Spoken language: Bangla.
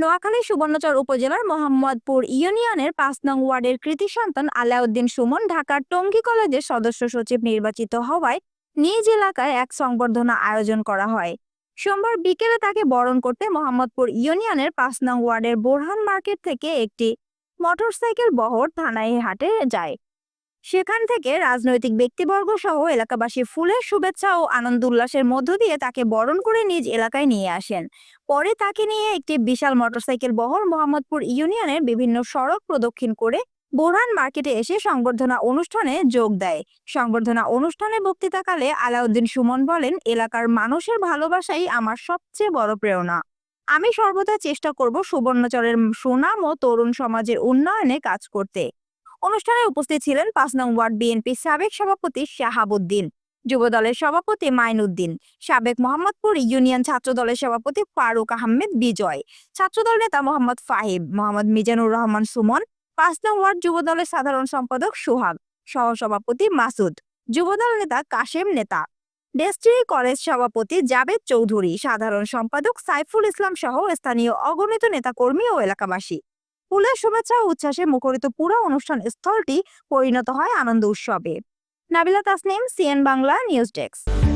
নোয়াখালী সুবর্ণচর উপজেলার মোহাম্মদপুর ইউনিয়নের পাঁচ নং ওয়ার্ডের কৃতি সন্তান আলাউদ্দিন সুমন ঢাকার টঙ্গী কলেজের সদস্য সচিব নির্বাচিত হওয়ায় নিজ এলাকায় এক সংবর্ধনা আয়োজন করা হয়। সোমবার বিকেলে তাকে বরণ করতে মোহাম্মদপুর ইউনিয়নের পাঁচ নং ওয়ার্ডের বোরহান মার্কেট থেকে একটি মোটরসাইকেল বহর থানায় হাটে যায়। সেখান থেকে রাজনৈতিক ব্যক্তিবর্গ সহ এলাকাবাসী ফুলের শুভেচ্ছা ও আনন্দ উল্লাসের মধ্য দিয়ে তাকে বরণ করে নিজ এলাকায় নিয়ে আসেন। পরে তাকে নিয়ে একটি বিশাল মোটরসাইকেল বহর মোহাম্মদপুর ইউনিয়নের বিভিন্ন সড়ক প্রদক্ষিণ করে বোরহান মার্কেটে এসে সংবর্ধনা অনুষ্ঠানে যোগ দেয়। সংবর্ধনা অনুষ্ঠানে বক্তৃতাকালে আলাউদ্দিন সুমন বলেন, এলাকার মানুষের ভালোবাসাই আমার সবচেয়ে বড় প্রেরণা। আমি সর্বদা চেষ্টা করব সুবর্ণচরের সুনাম ও তরুণ সমাজের উন্নয়নে কাজ করতে। অনুষ্ঠানে উপস্থিত ছিলেন পাঁচ নং ওয়ার্ড বিএনপি সাবেক সভাপতি শাহাবুদ্দিন, যুব দলের সভাপতি মাইনুদ্দিন, সাবেক মোহাম্মদপুর ইউনিয়ন ছাত্র দলের সভাপতি ফারুক আহমেদ বিজয়, ছাত্রদল নেতা মোহাম্মদ ফাহিম, মোহাম্মদ মিজানুর রহমান সুমন, পাঁচ নং ওয়ার্ড যুব দলের সাধারণ সম্পাদক সোহাগ, সহসভাপতি মাসুদ যুবদল নেতা কাশেম নেতা। ডেস্ট্রি কলেজ সভাপতি জাবেদ চৌধুরী, সাধারণ সম্পাদক সাইফুল ইসলাম সহ স্থানীয় অগণিত নেতাকর্মী ও এলাকাবাসী। ফুলের শুভেচ্ছা উচ্ছ্বাসে মুখরিত পুরো অনুষ্ঠান স্থলটি পরিণত হয় আনন্দ উৎসবে। Nabila Tasnim, CN Bangla, news desk.